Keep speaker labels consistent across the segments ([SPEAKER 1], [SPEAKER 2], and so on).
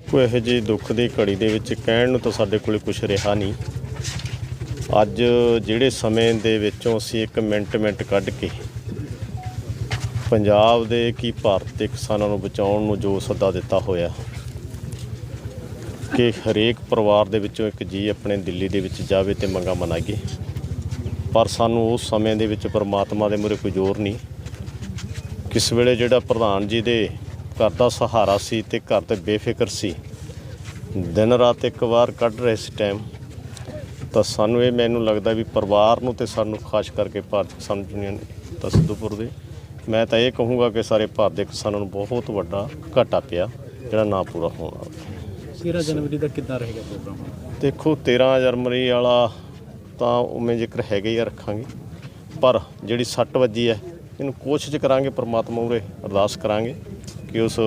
[SPEAKER 1] ਕੋਈ ਇਹੋ ਜਿਹੀ ਦੁੱਖ ਦੀ ਘੜੀ ਦੇ ਵਿੱਚ ਕਹਿਣ ਨੂੰ ਤਾਂ ਸਾਡੇ ਕੋਲੇ ਕੁਝ ਰਿਹਾ ਨਹੀਂ। ਅੱਜ ਜਿਹੜੇ ਸਮੇਂ ਦੇ ਵਿੱਚੋਂ ਅਸੀਂ ਇੱਕ ਮਿੰਟ ਮਿੰਟ ਕੱਢ ਕੇ ਪੰਜਾਬ ਦੇ ਕੀ ਭਾਰਤ ਦੇ ਕਿਸਾਨਾਂ ਨੂੰ ਬਚਾਉਣ ਨੂੰ ਜੋ ਸੱਦਾ ਦਿੱਤਾ ਹੋਇਆ, ਕਿ ਹਰੇਕ ਪਰਿਵਾਰ ਦੇ ਵਿੱਚੋਂ ਇੱਕ ਜੀ ਆਪਣੇ ਦਿੱਲੀ ਦੇ ਵਿੱਚ ਜਾਵੇ ਤੇ ਮੰਗਾ ਮਨਾਈਏ। ਪਰ ਸਾਨੂੰ ਉਸ ਸਮੇਂ ਦੇ ਵਿੱਚ ਪਰਮਾਤਮਾ ਦੇ ਮੂਹਰੇ ਕੋਈ ਜ਼ੋਰ ਨਹੀਂ। ਕਿਸ ਵੇਲੇ ਜਿਹੜਾ ਪ੍ਰਧਾਨ ਜੀ ਦੇ ਘਰ ਦਾ ਸਹਾਰਾ ਸੀ ਤੇ ਘਰ ਤੇ ਬੇਫਿਕਰ ਸੀ ਦਿਨ ਰਾਤ ਇੱਕ ਵਾਰ ਕੱਢ ਰਹੇ ਸੀ ਟਾਈਮ ਤਾਂ ਸਾਨੂੰ ਇਹ ਮੈਨੂੰ ਲੱਗਦਾ ਵੀ ਪਰਿਵਾਰ ਨੂੰ ਤੇ ਸਾਨੂੰ ਖਾਸ ਕਰਕੇ ਭਾਰਤ ਕਿਸਾਨ ਯੂਨੀਅਨ ਤਾਂ ਸਿੱਧੂਪੁਰ ਦੇ ਮੈਂ ਤਾਂ ਇਹ ਕਹੂੰਗਾ ਕਿ ਸਾਰੇ ਭਾਰਤ ਦੇ ਕਿਸਾਨਾਂ ਨੂੰ ਬਹੁਤ ਵੱਡਾ ਘਾਟਾ ਪਿਆ ਜਿਹੜਾ ਨਾ ਪੂਰਾ ਹੋਣ ਵਾਲਾ।
[SPEAKER 2] 13 ਜਨਵਰੀ ਦਾ ਕਿੱਦਾਂ ਰਹੇਗਾ ਪ੍ਰੋਗਰਾਮ?
[SPEAKER 1] ਦੇਖੋ 13 ਜਨਵਰੀ ਵਾਲਾ ਤਾਂ ਉਵੇਂ ਜ਼ਿਕਰ ਹੈਗਾ ਹੀ ਆ ਰੱਖਾਂਗੇ ਪਰ ਜਿਹੜੀ ਸੱਟ ਵੱਜੀ ਹੈ ਇਹਨੂੰ ਕੋਸ਼ਿਸ਼ ਕਰਾਂਗੇ, ਪ੍ਰਮਾਤਮਾ ਉਰੇ ਅਰਦਾਸ ਕਰਾਂਗੇ ਕਿ ਉਸ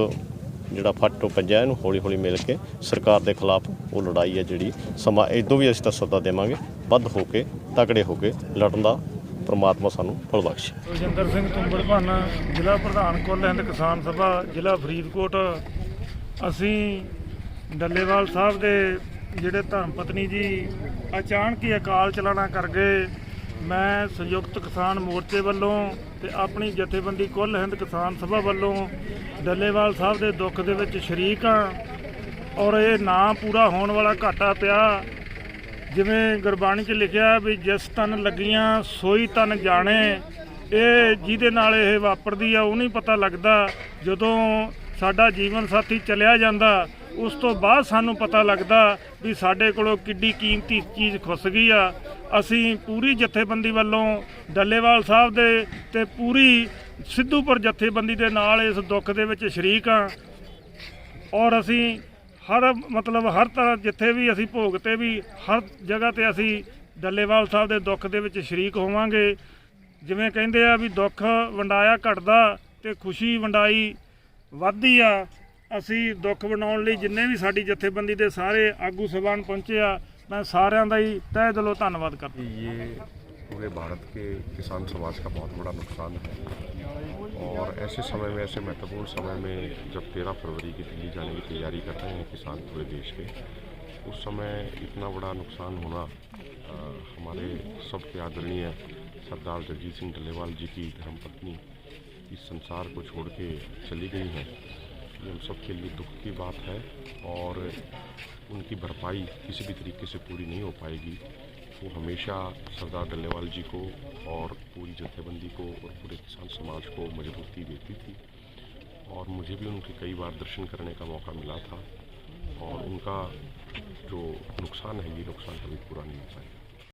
[SPEAKER 1] ਜਿਹੜਾ ਫੱਟੋ ਤੋਂ ਇਹਨੂੰ ਹੌਲੀ ਹੌਲੀ ਮਿਲ ਕੇ ਸਰਕਾਰ ਦੇ ਖਿਲਾਫ ਉਹ ਲੜਾਈ ਹੈ ਜਿਹੜੀ ਸਮਾਂ ਇਦੋਂ ਵੀ ਅਸੀਂ ਤਾਂ ਸੱਦਾ ਦੇਵਾਂਗੇ, ਵੱਧ ਹੋ ਕੇ, ਤਕੜੇ ਹੋ ਕੇ ਲੜਨ ਦਾ ਪਰਮਾਤਮਾ ਸਾਨੂੰ ਫਲ ਬਖਸ਼ੇ
[SPEAKER 3] ਰਜਿੰਦਰ ਸਿੰਘ ਤੁੰਬੜ ਭਾਨਾ, ਜ਼ਿਲ੍ਹਾ ਪ੍ਰਧਾਨ ਕੋਲ ਹਿੰਦ ਕਿਸਾਨ ਸਭਾ, ਜ਼ਿਲ੍ਹਾ ਫਰੀਦਕੋਟ। ਅਸੀਂ ਡੱਲੇਵਾਲ ਸਾਹਿਬ ਦੇ ਜਿਹੜੇ ਧਰਮ ਪਤਨੀ ਜੀ ਅਚਾਨਕ ਹੀ ਅਕਾਲ ਚਲਾਣਾ ਕਰ ਗਏ। ਮੈਂ ਸੰਯੁਕਤ ਕਿਸਾਨ ਮੋਰਚੇ ਵੱਲੋਂ ਤੇ ਆਪਣੀ ਜਥੇਬੰਦੀ ਕੁੱਲ ਹਿੰਦ ਕਿਸਾਨ ਸਭਾ ਵੱਲੋਂ ਡੱਲੇਵਾਲ ਸਾਹਿਬ ਦੇ ਦੁੱਖ ਦੇ ਵਿੱਚ ਸ਼ਰੀਕ ਹਾਂ ਔਰ ਇਹ ਨਾ ਪੂਰਾ ਹੋਣ ਵਾਲਾ ਘਾਟਾ ਪਿਆ। ਜਿਵੇਂ ਗੁਰਬਾਣੀ 'ਚ ਲਿਖਿਆ ਵੀ ਜਿਸ ਤਨ ਲੱਗੀਆਂ, ਸੋਈ ਤਨ ਜਾਣੇ। ਇਹ ਜਿਹਦੇ ਨਾਲ ਇਹ ਵਾਪਰਦੀ ਆ, ਉਹ ਨਹੀਂ ਪਤਾ ਲੱਗਦਾ। ਜਦੋਂ ਸਾਡਾ ਜੀਵਨ ਸਾਥੀ ਚਲਿਆ ਜਾਂਦਾ ਉਸ ਤੋਂ ਬਾਅਦ ਸਾਨੂੰ ਪਤਾ ਲੱਗਦਾ ਵੀ ਸਾਡੇ ਕੋਲੋਂ ਕਿੱਡੀ ਕੀਮਤੀ ਚੀਜ਼ ਖੁੱਸ ਗਈ ਆ। ਅਸੀਂ ਪੂਰੀ ਜਥੇਬੰਦੀ ਵੱਲੋਂ ਡੱਲੇਵਾਲ ਸਾਹਿਬ ਦੇ ਤੇ ਪੂਰੀ ਸਿੱਧੂਪੁਰ ਜਥੇਬੰਦੀ ਦੇ ਨਾਲ ਇਸ ਦੁੱਖ ਦੇ ਵਿੱਚ ਸ਼ਰੀਕ ਆ। ਔਰ ਅਸੀਂ ਹਰ ਮਤਲਬ ਹਰ ਤਰ੍ਹਾਂ ਜਿੱਥੇ ਵੀ ਅਸੀਂ ਭੋਗ ਤੇ ਵੀ ਹਰ ਜਗ੍ਹਾ ਤੇ ਅਸੀਂ ਡੱਲੇਵਾਲ ਸਾਹਿਬ ਦੇ ਦੁੱਖ ਦੇ ਵਿੱਚ ਸ਼ਰੀਕ ਹੋਵਾਂਗੇ। ਜਿਵੇਂ ਕਹਿੰਦੇ ਆ ਵੀ ਦੁੱਖ ਵੰਡਾਇਆ ਘਟਦਾ ਤੇ ਖੁਸ਼ੀ ਵੰਡਾਈ ਵੱਧਦੀ ਆ। ਅਸੀਂ ਦੁੱਖ ਵੰਡਾਉਣ ਲਈ ਜਿੰਨੇ ਵੀ ਸਾਡੀ ਜਥੇਬੰਦੀ ਦੇ ਸਾਰੇ ਆਗੂ ਸਭਾਨ ਪਹੁੰਚੇ ਆ ਮੈਂ ਸਾਰਿਆਂ ਦਾ ਹੀ ਤਹਿ ਦਿਲੋਂ ਧੰਨਵਾਦ ਕਰਦਾ
[SPEAKER 4] ये पूरे भारत के किसान समाज का बहुत बड़ा नुकसान है और ऐसे समय में ऐसे महत्वपूर्ण समय में जब तेरह फरवरी की दिल्ली जाने की तैयारी कर रहे हैं किसान पूरे देश के उस समय इतना बड़ा नुकसान होना अ, हमारे सबके आदरणीय सरदार जगजीत सिंह डल्लेवाल जी की धर्मपत्नी इस संसार को छोड़ के चली गई हैं ये हम सब के लिए दुख की बात है और उनकी भरपाई किसी भी तरीके से पूरी नहीं हो पाएगी। वो हमेशा सरदार डल्लेवाल जी को और पूरी जथेबंदी को और पूरे किसान समाज को मजबूती देती थी और मुझे भी उनके कई बार दर्शन करने का मौका मिला था और उनका जो नुकसान है, ये नुकसान कभी पूरा नहीं हो पाएगा